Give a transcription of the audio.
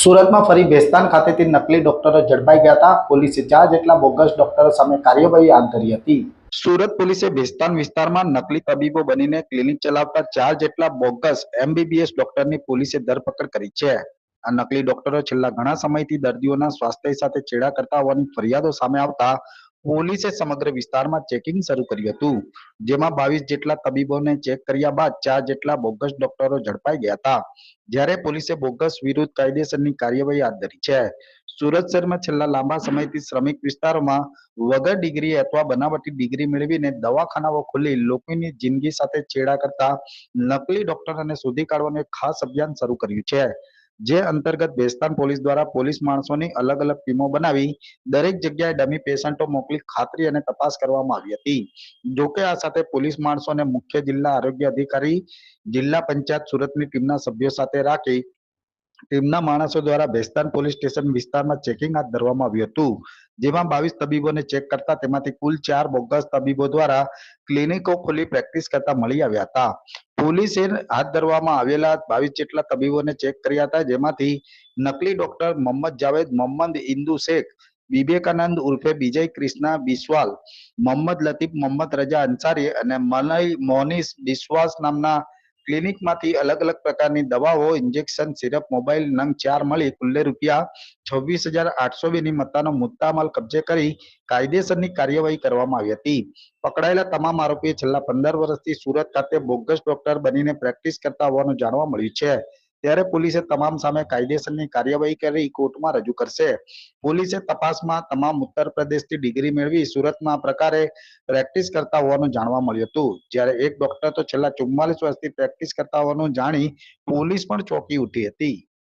સુરતમાં ફરી ભેસ્તાન ખાતેથી નકલી ડોક્ટરો ઝડપાઈ ગયા હતા. પોલીસે ચાર જેટલા બોગસ ડોક્ટરો સામે કાર્યવાહી હાથ ધરી હતી. સુરત પોલીસે ભેસ્તાન વિસ્તારમાં નકલી તબીબો બનીને ક્લિનિક ચલાવતા ચાર જેટલા બોગસ એમબીબીએસ ડોક્ટરની પોલીસે ધરપકડ કરી છે. આ નકલી ડોક્ટરો છેલ્લા ઘણા સમયથી દર્દીઓના સ્વાસ્થ્ય સાથે છેડા કરતા હોવાની ફરિયાદો સામે આવતા પોલીસે સમગ્ર વિસ્તારમાં ચેકિંગ શરૂ કર્યું હતું, જેમાં બાવીસ જેટલા તબીબોને ચેક કર્યા બાદ ચાર જેટલા બોગસ ડોક્ટરો ઝડપાઈ ગયા હતા. જ્યારે પોલીસે બોગસ વિરુદ્ધ કાયદેસરની કાર્યવાહી હાથ ધરી છે. સુરત શહેરમાં છેલ્લા લાંબા સમયથી શ્રમિક વિસ્તારોમાં વગર ડિગ્રી અથવા બનાવટી ડિગ્રી મેળવીને દવાખાનાઓ ખોલી લોકોની જિંદગી સાથે છેડા કરતા નકલી ડોક્ટરોને શોધી કાઢવાનું એક ખાસ અભિયાન શરૂ કર્યું છે. જે અંતર્ગત બેસ્તાન પોલીસ દ્વારા પોલીસ માણસોની અલગ અલગ ટીમો બનાવી દરેક જગ્યાએ ડમી પેશન્ટો મોકલી ખાતરી અને તપાસ કરવામાં આવી હતી. જોકે આ સાથે પોલીસ માણસોને મુખ્ય જિલ્લા આરોગ્ય અધિકારી, જિલ્લા પંચાયત સુરતની ટીમના સભ્યો સાથે રાખી ટીમના માણસો દ્વારા ભેસ્તાન પોલીસ સ્ટેશન વિસ્તારમાં ચેકિંગ હાથ ધરવામાં આવ્યું હતું. જેમાં બાવીસ તબીબોને ચેક કરતા તેમાંથી કુલ ચાર બોગસ તબીબો દ્વારા ક્લિનિકો ખોલી પ્રેક્ટિસ કરતા મળી આવ્યા હતા. પોલીસે હાથ ધરવામાં આવેલા બાવીસ જેટલા તબીબોને ચેક કર્યા હતા. જેમાંથી નકલી ડોક્ટર મોહમ્મદ જાવેદ, મોહમ્મદ ઇન્દુ શેખ, વિવેકાનંદ ઉર્ફે વિજય ક્રિષ્ના બિસ્વાલ, મોહમ્મદ લતીફ, મોહમ્મદ રજા અંસારી અને મલય મોનિસ બિસ્વાસ નામના ક્લિનિકમાંથી અલગ અલગ પ્રકારની દવાઓ, ઇન્જેક્શન, સિરપ, મોબાઈલ, નંગ ચાર મળી. કુલ્લે રૂપિયા છવ્વીસ હજાર આઠસો બેની મત્તાનો મુદ્દામાલ કબજે કરી કાયદેસરની કાર્યવાહી કરવામાં આવી હતી. પકડાયેલા તમામ આરોપીઓ છેલ્લા પંદર વર્ષથી સુરત ખાતે બોગસ ડોક્ટર બનીને પ્રેક્ટિસ કરતા હોવાનું જાણવા મળ્યું છે. ત્યારે પોલીસે તમામ સામે કાયદેસરની કાર્યવાહી કરી, કોર્ટમાં રજૂ કરશે. પોલીસે તપાસમાં તમામ ઉત્તર પ્રદેશથી ડિગ્રી મેળવી સુરતમાં પ્રકારે પ્રેક્ટિસ કરતા હોવાનું જાણવા મળ્યું હતું. જ્યારે એક ડોક્ટર તો છેલ્લા ચુમ્માલીસ વર્ષથી પ્રેક્ટિસ કરતા હોવાનું જાણી પોલીસ પણ ચોંકી ઉઠી હતી.